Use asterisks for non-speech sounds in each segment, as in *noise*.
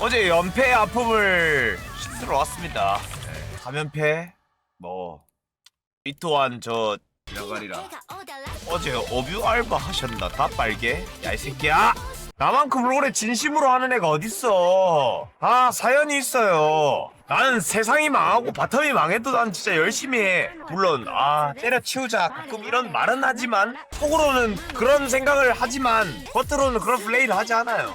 어제 연패의 아픔을 씻으러 왔습니다. 네. 감연패? 뭐이 또한 저 지나가리라 어제 어뷰 알바 하셨나? 다 빨개? 야 이 새끼야! 나만큼 롤에 진심으로 하는 애가 어딨어? 아 사연이 있어요. 나는 세상이 망하고 바텀이 망해도 난 진짜 열심히 해. 물론 아 때려치우자. 가끔 이런 말은 하지만 속으로는 그런 생각을 하지만 겉으로는 그런 플레이를 하지 않아요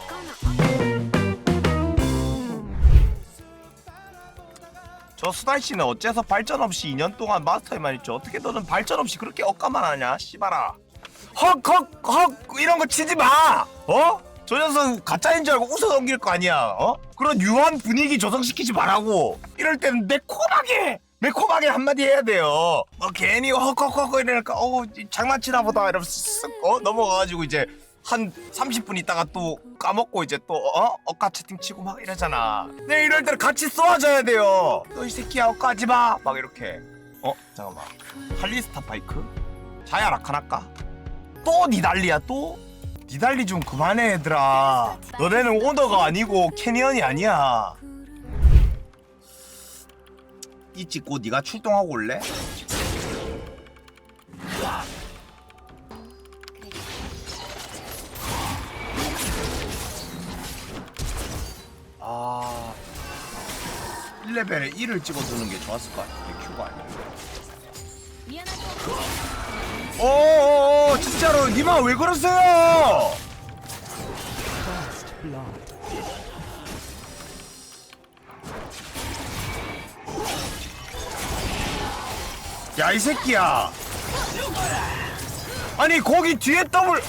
저 수달 씨는 어째서 발전 없이 2년 동안 마스터에만 있죠? 어떻게 너는 발전 없이 그렇게 억까만 하냐? 씨발아. 헉헉헉 이런 거 치지 마. 어? 저 녀석 가짜인 줄 알고 웃어 넘길 거 아니야. 어? 그런 유한 분위기 조성시키지 말라고. 이럴 때는 매콤하게 매콤하게 한마디 해야 돼요. 뭐 괜히 헉헉헉 이러니까 어 장난치나 보다 이러면서 쓱 어? 넘어가가지고 이제 한 30분 있다가 또 까먹고 이제 또 어? 억까 채팅 치고 막 이러잖아. 네 이럴 때는 같이 쏘아줘야 돼요. 너 이 새끼야 억까하지 마. 막 이렇게. 어? 잠깐만. 할리스타 바이크? 자야 라카나까? 또 니달리야 또? 니달리 좀 그만해 얘들아. 너네는 오더가 아니고 캐니언이 아니야. 이 찍고 네가 출동하고 올래? 1레벨에 1을 찍어두는 게 좋았을 것 큐가 아니야 어어어 진짜로. 니마 왜 그러세요? 야 이 새끼야. 아니 거기 뒤에 더블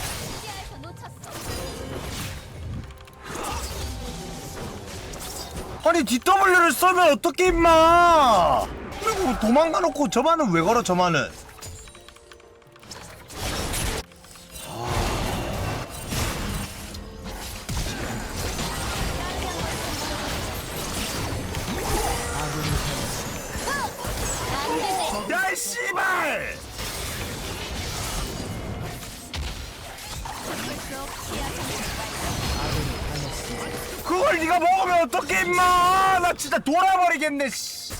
아니 DW를 쏘면 어떻게 임마? 그리고 도망가 놓고 저만은 왜 걸어 저만은 임마 나 진짜 돌아버리겠네 씨.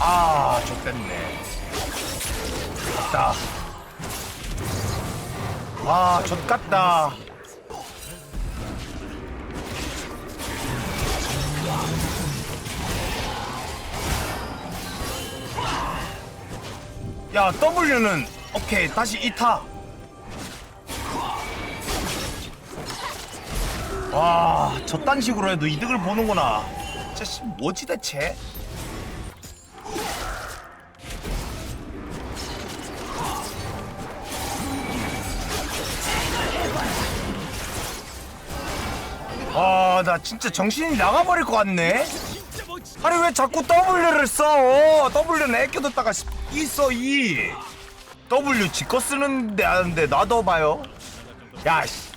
아 좆됐네 다 아, 좆같다. 야, W는 오케이, 다시 2타. 와, 저딴 식으로 해도 이득을 보는구나. 진짜 씨, 뭐지 대체? 아, 나 진짜 정신이 나가버릴 것 같네. 아니 왜 자꾸 W를 써? W는 애껴뒀다가 써 E. W 지꺼 쓰는데 아는데 놔둬봐요. 야, 씨,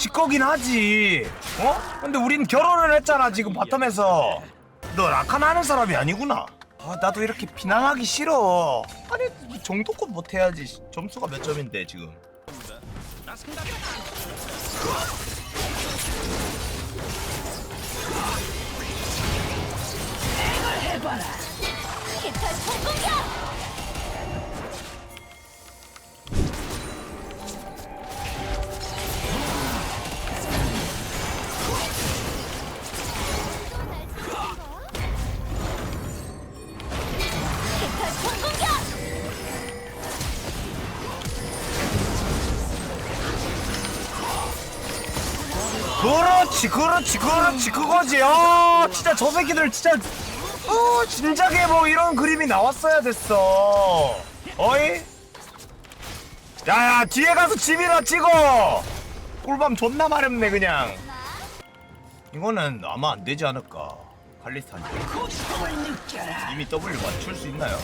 지꺼긴 하지. 어? 근데 우린 결혼을 했잖아 지금 바텀에서. 너 라칸 하는 사람이 아니구나. 아, 나도 이렇게 비난하기 싫어. 아니 정도껏 못해야지. 점수가 몇 점인데 지금. 그렇지 그렇지 그렇지 그거지. 아 진짜 저 새끼들 진짜 어 진작에 뭐 이런 그림이 나왔어야 됐어. 어이? 야야 뒤에 가서 집이나 찍어. 꿀밤 존나 마렵네 그냥. 이거는 아마 안 되지 않을까. 칼리스탄. 이미 W 맞출 수 있나요?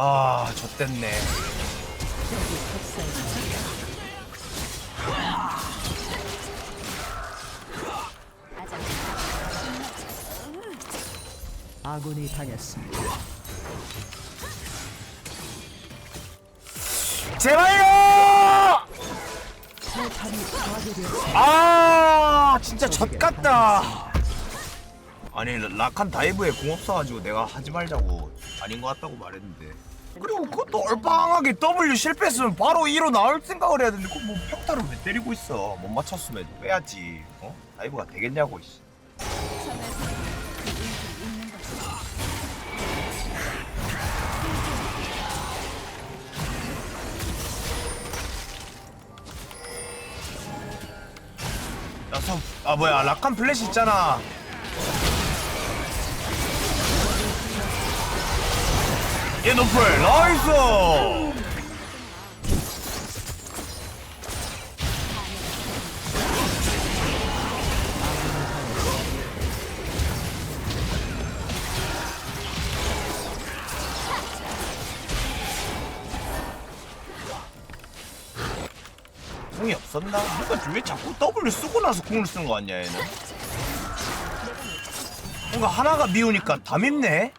아 좆됐네 아군이 당했습니다. 제발요! 파괴되었습니다. 아 진짜 젖 같다. 아니 라칸 다이브에 공 없어가지고 내가 하지 말자고 아닌 것 같다고 말했는데. 그리고 그것도 얼빵하게 W 실패했으면 바로 2로 나올 생각을 해야 되는데 그뭐 평타를 왜 때리고 있어? 못 맞췄으면 빼야지. 어? 다이브가 되겠냐고. 씨. 야, 선, 아 뭐야 라칸 플래시 있잖아. 얘 노플 나이스. 궁이 없었나? 뭔가 왜 자꾸 W 쓰고 나서 궁을 쓰는 거 같냐 얘는? 뭔가 하나가 미우니까 다 밉네?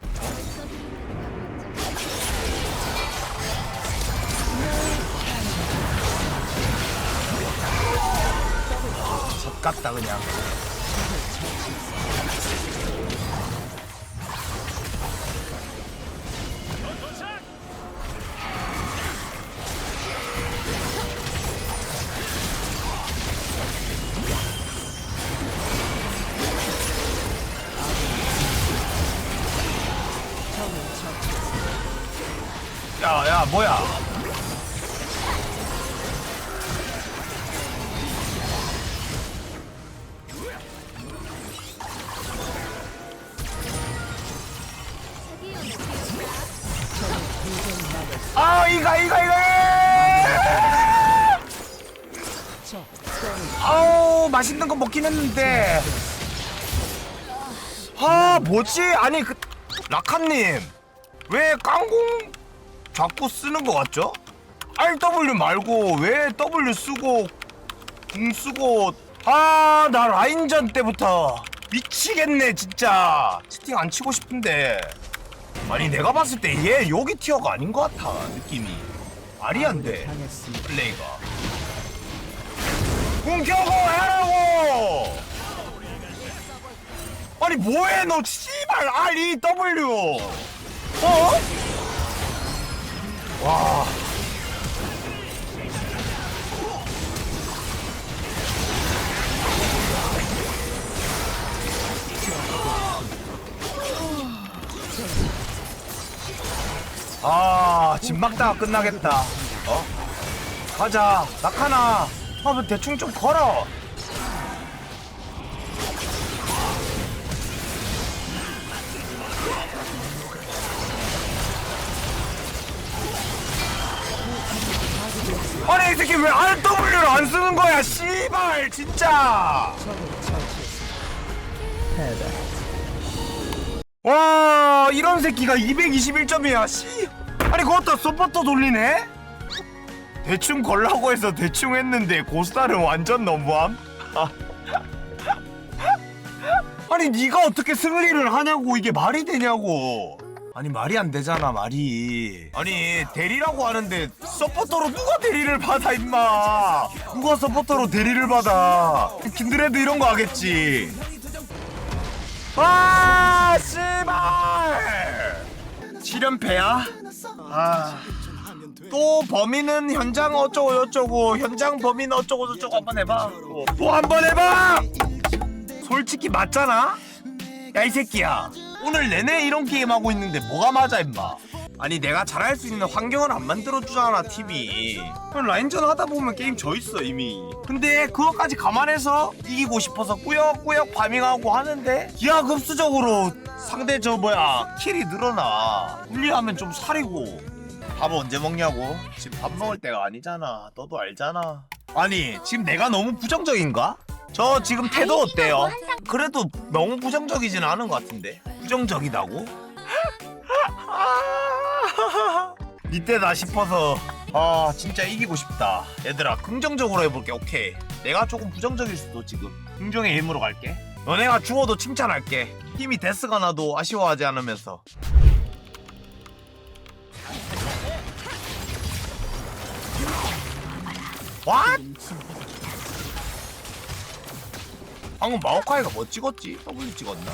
젖 같다 그냥. 야야 뭐야 했는데. 아 뭐지? 아니 그 라카님. 왜 깡공 자꾸 쓰는 거 같죠? RW 말고 왜 W 쓰고 궁 쓰고. 아 나 라인전 때부터 미치겠네 진짜. 채팅 안 치고 싶은데. 아니 내가 봤을 때 얘 여기 티어가 아닌 것 같아 느낌이. 말이 안돼. 플레이가 궁 켜고 하라고 아니 뭐해 너 씨발 REW 어? 와 아, 집 막다가 끝나겠다. 어? 가자, 낙하나. 한번 대충 좀 걸어. 아니 이 새끼 왜 RW를 안 쓰는 거야? 씨발 진짜. 와 이런 새끼가 221점이야 씨 아니 그것도 서포터 돌리네 대충 걸라고 해서 대충 했는데 고스타는 완전 너무함. 아. 아니 네가 어떻게 승리를 하냐고 이게 말이 되냐고. 아니 말이 안 되잖아 말이. 아니 대리라고 하는데 서포터로 누가 대리를 받아 임마? 누가 서포터로 대리를 받아? 킨드레드 이런 거 하겠지. 아 씨발! 7연패야? 아 또 범인은 현장 어쩌고 저쩌고 현장 범인 어쩌고 저쩌고 한번 해봐. 또 한 번 해봐! 솔직히 맞잖아? 야 이 새끼야. 오늘 내내 이런 게임 하고 있는데 뭐가 맞아 임마? 아니 내가 잘할 수 있는 환경을 안 만들어주잖아 팀이 그럼 라인전 하다 보면 게임 져 있어 이미. 근데 그것까지 감안해서 이기고 싶어서 꾸역꾸역 파밍하고 하는데 기하급수적으로 상대 저 뭐야 킬이 늘어나. 분리하면 좀 사리고 밥 언제 먹냐고. 지금 밥 먹을 때가 아니잖아. 너도 알잖아. 아니 지금 내가 너무 부정적인가? 저 지금 태도 어때요? 그래도 너무 부정적이진 않은 것 같은데? 부정적이다고? *laughs* 이때다 싶어서. 아 진짜 이기고 싶다. 얘들아 긍정적으로 해볼게. 오케이. 내가 조금 부정적일 수도 지금. 긍정의 힘으로 갈게. 너네가 죽어도 칭찬할게. 힘이 데스가 나도 아쉬워하지 않으면서 What? 방금 마오카이가 뭐 찍었지? W 찍었나?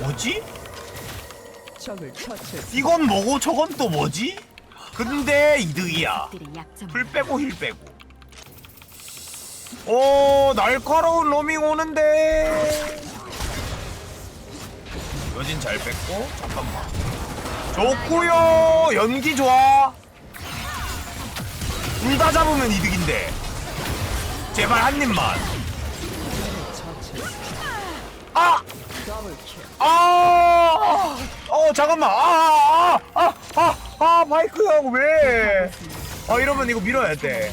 뭐지? 적을. 이건 뭐고 저건 또 뭐지? 근데 이득이야 들의 약점. 풀 빼고 힐 빼고 오 날카로운 로밍 오는데 여진 잘 뺐고 잠깐만 좋구요 연기 좋아 둘 다 잡으면 이득인데 제발 한 입만. 아! 아! 어 잠깐만 아! 아! 아! 아! 아! 마이크 형 왜? 아 이러면 이거 밀어야 돼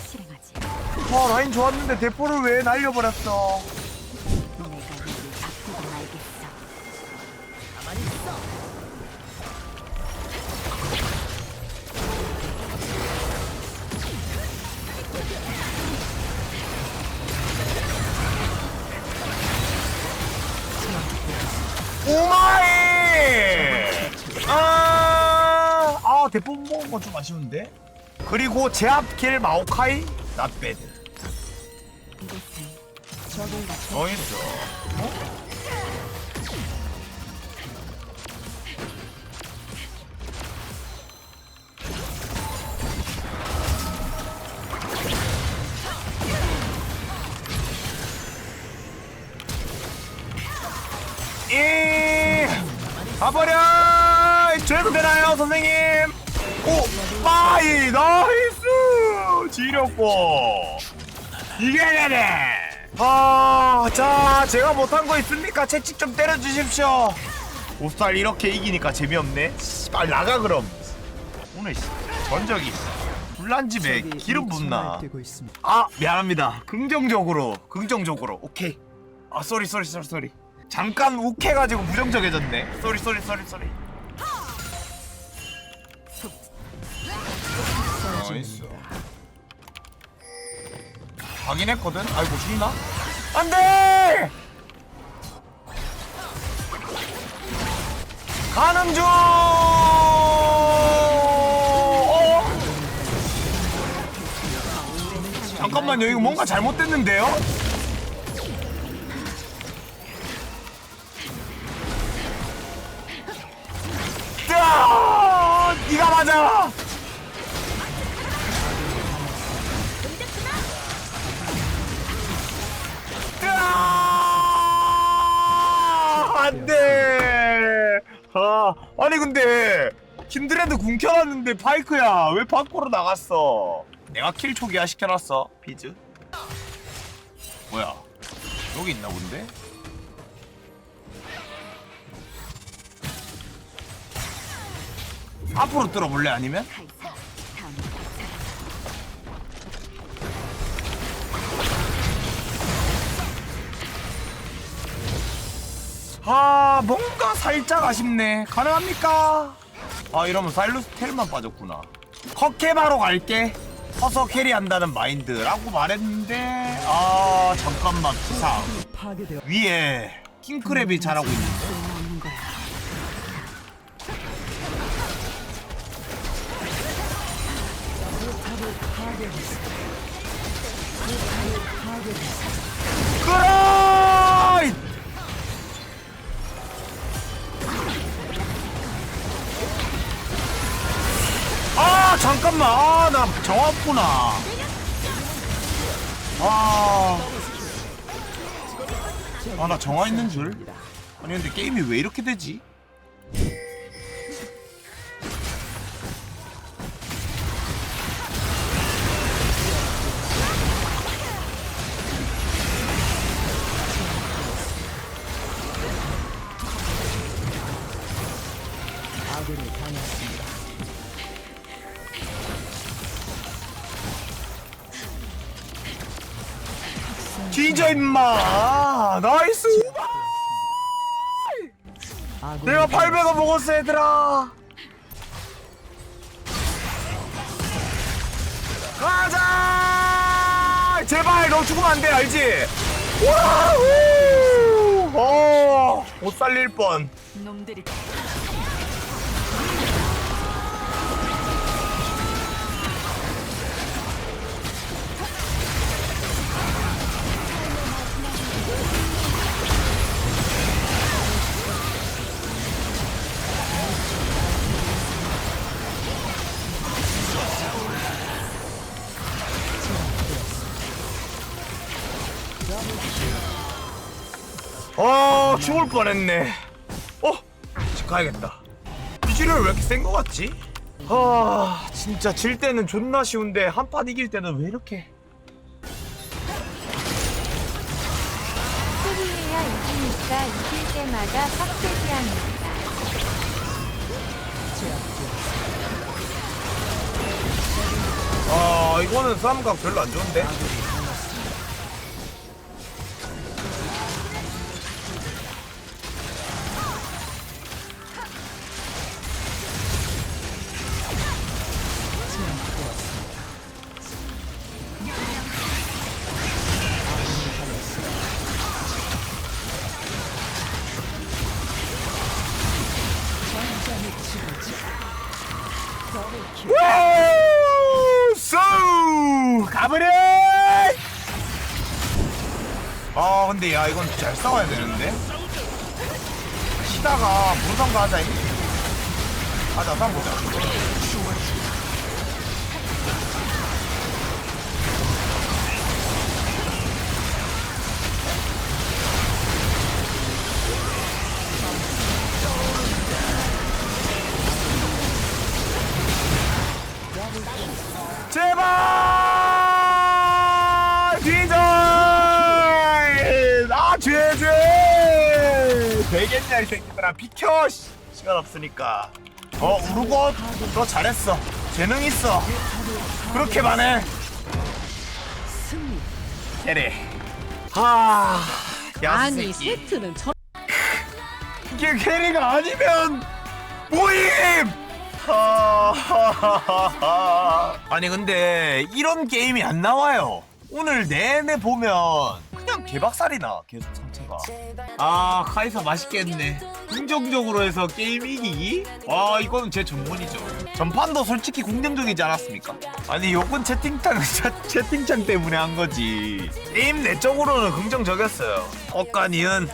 아 라인 좋았는데 대포를 왜 날려버렸어. 오마이! 아, 아 대포 먹은 건 좀 아쉬운데? 그리고 제압킬 마오카이 낫배드 적을 어있어 이 가버려! 죄도 되나요 선생님? 오 빠이! 나이스! 지렸고! 이게 되네 아 자 제가 못한 거 있습니까? 채찍 좀 때려주십시오. 오스탈 이렇게 이기니까 재미없네. 빨리 나가 그럼. 오늘 씨, 전적이 불난 집에 기름 붓나. 아 미안합니다. 긍정적으로 긍정적으로. 오케이. 아 쏘리 쏘리 쏘리 쏘리. 잠깐 욱해가지고 부정적해졌네. 쏘리 쏘리 쏘리 쏘리. 나이스 확인했거든 아이고 죽나 안돼 가는 중 어? 잠깐만요 이거 뭔가 잘못됐는데요? 뜨아! 네가 맞아! 아, 아니 근데 킨드레드 궁 켜놨는데 파이크야 왜 밖으로 나갔어? 내가 킬 초기화 시켜놨어 피즈 뭐야 여기 있나 본데? 앞으로 들어볼래 아니면? 아 뭔가 살짝 아쉽네. 가능합니까? 아 이러면 사일루스 텔만 빠졌구나. 컷캐바로 갈게. 커서 캐리한다는 마인드라고 말했는데 아 잠깐만 부상. 위에 킹크랩이 잘하고 있는데. 없는 잠깐만. 아나 정왔구나. 아아 나 정화 있는 줄? 아니 근데 게임이 왜 이렇게 되지? 뒤져 임마. 나이스. 내가 800원 먹었어 얘들아. 가자! 제발 너 죽으면 안돼 알지? 와우 어못 살릴 뻔. 놈들이 죽을 뻔했네. 어? 집 가야겠다. 비주얼 왜 이렇게 센 거 같지? 아 진짜 질 때는 존나 쉬운데 한 판 이길 때는 왜 이렇게? 소리해야 이기니까 이길 때마다 빡세게 합니다. 아 이거는 싸움각 별로 안 좋은데 근데 야 이건 잘 싸워야 되는데? 치다가 무상가 하자 하자 싸움 보자 되겠냐 이 새끼들아 비켜 씨. 시간 없으니까 어 우르고 너 잘했어 재능 있어 그렇게 만해 승리. 캐리 하 아니 야새끼 세트는 저 이게 캐리가 아니면 모임 하하하하. 아니 근데 이런 게임이 안 나와요 오늘 내내 보면 그냥 개박살이 나 계속 상체가. 아 카이사 맛있겠네. 긍정적으로 해서 게임 이기기? 와 이거는 제 전문이죠. 전판도 솔직히 긍정적이지 않았습니까? 아니 요건 채팅창 *laughs* 채팅창 때문에 한 거지. 게임 내적으로는 긍정적이었어요. 억간이은